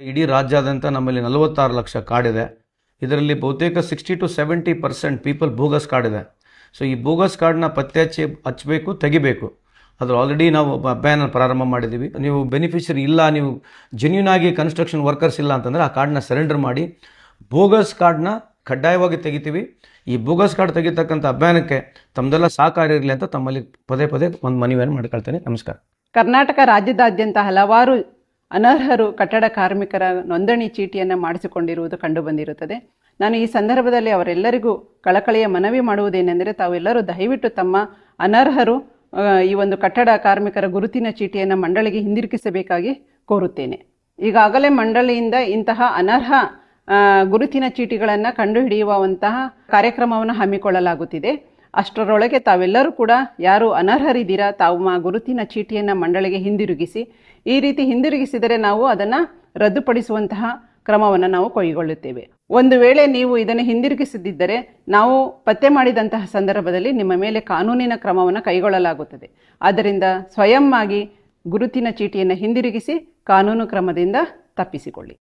ಇಡೀ ರಾಜ್ಯಾದ್ಯಂತ ನಮ್ಮಲ್ಲಿ ನಲವತ್ತಾರು ಲಕ್ಷ ಕಾರ್ಡ್ ಇದೆ ಇದರಲ್ಲಿ ಬಹುತೇಕ sixty two seventy percent people bogus card ಇದೆ. ಸೊ ಈ ಬೋಗಸ್ ಕಾರ್ಡ್ನ ಪತ್ತೆ ಹಚ್ಚಿ ಹಚ್ಚಬೇಕು, ತೆಗಿಬೇಕು. ಅದ್ರ ಆಲ್ರೆಡಿ ನಾವು ಅಭಿಯಾನ ಪ್ರಾರಂಭ ಮಾಡಿದ್ದೀವಿ ನೀವು ಬೆನಿಫಿಷರಿ ಇಲ್ಲ, ನೀವು ಜೆನ್ಯೂನ್ ಆಗಿ ಕನ್ಸ್ಟ್ರಕ್ಷನ್ ವರ್ಕರ್ಸ್ ಇಲ್ಲ ಅಂತಂದರೆ ಆ ಕಾರ್ಡ್ನ ಸರೆಂಡರ್ ಮಾಡಿ ಬೋಗಸ್ ಕಾರ್ಡ್ನ ಕಡ್ಡಾಯವಾಗಿ ತೆಗಿತೀವಿ. ಈ ಬೋಗಸ್ ಕಾರ್ಡ್ ತೆಗಿತಕ್ಕಂಥ ಅಭಿಯಾನಕ್ಕೆ ತಮ್ಮದೆಲ್ಲ ಸಹಕಾರ ಇರಲಿ ಅಂತ ತಮ್ಮಲ್ಲಿ ಪದೇ ಪದೇ ಒಂದು ಮನವಿಯನ್ನು ಮಾಡ್ಕೊಳ್ತೇನೆ. ನಮಸ್ಕಾರ. ಕರ್ನಾಟಕ ರಾಜ್ಯದಾದ್ಯಂತ ಹಲವಾರು ಅನರ್ಹರು ಕಟ್ಟಡ ಕಾರ್ಮಿಕರ ನೋಂದಣಿ ಚೀಟಿಯನ್ನು ಮಾಡಿಸಿಕೊಂಡಿರುವುದು ಕಂಡುಬಂದಿರುತ್ತದೆ ನಾನು ಈ ಸಂದರ್ಭದಲ್ಲಿ ಅವರೆಲ್ಲರಿಗೂ ಕಳಕಳಿಯ ಮನವಿ ಮಾಡುವುದೇನೆಂದರೆ ತಾವೆಲ್ಲರೂ ದಯವಿಟ್ಟು ತಮ್ಮ ಅನರ್ಹರು ಈ ಒಂದು ಕಟ್ಟಡ ಕಾರ್ಮಿಕರ ಗುರುತಿನ ಚೀಟಿಯನ್ನು ಮಂಡಳಿಗೆ ಹಿಂದಿರುಗಿಸಬೇಕಾಗಿ ಕೋರುತ್ತೇನೆ. ಈಗಾಗಲೇ ಮಂಡಳಿಯಿಂದ ಇಂತಹ ಅನರ್ಹ ಗುರುತಿನ ಚೀಟಿಗಳನ್ನು ಕಂಡುಹಿಡಿಯುವಂತಹ ಕಾರ್ಯಕ್ರಮವನ್ನು ಹಮ್ಮಿಕೊಳ್ಳಲಾಗುತ್ತಿದೆ. ಅಷ್ಟರೊಳಗೆ ತಾವೆಲ್ಲರೂ ಕೂಡ ಯಾರು ಅನರ್ಹರಿದ್ದೀರಾ, ತಾವು ಗುರುತಿನ ಚೀಟಿಯನ್ನು ಮಂಡಳಿಗೆ ಹಿಂದಿರುಗಿಸಿ, ಈ ರೀತಿ ಹಿಂದಿರುಗಿಸಿದರೆ ನಾವು ಅದನ್ನು ರದ್ದುಪಡಿಸುವಂತಹ ಕ್ರಮವನ್ನು ನಾವು ಕೈಗೊಳ್ಳುತ್ತೇವೆ. ಒಂದು ವೇಳೆ ನೀವು ಇದನ್ನು ಹಿಂದಿರುಗಿಸದಿದ್ದರೆ, ನಾವು ಪತ್ತೆ ಮಾಡಿದಂತಹ ಸಂದರ್ಭದಲ್ಲಿ ನಿಮ್ಮ ಮೇಲೆ ಕಾನೂನಿನ ಕ್ರಮವನ್ನು ಕೈಗೊಳ್ಳಲಾಗುತ್ತದೆ. ಆದ್ದರಿಂದ ಸ್ವಯಂ ಆಗಿ ಗುರುತಿನ ಚೀಟಿಯನ್ನು ಹಿಂದಿರುಗಿಸಿ, ಕಾನೂನು ಕ್ರಮದಿಂದ ತಪ್ಪಿಸಿಕೊಳ್ಳಿ.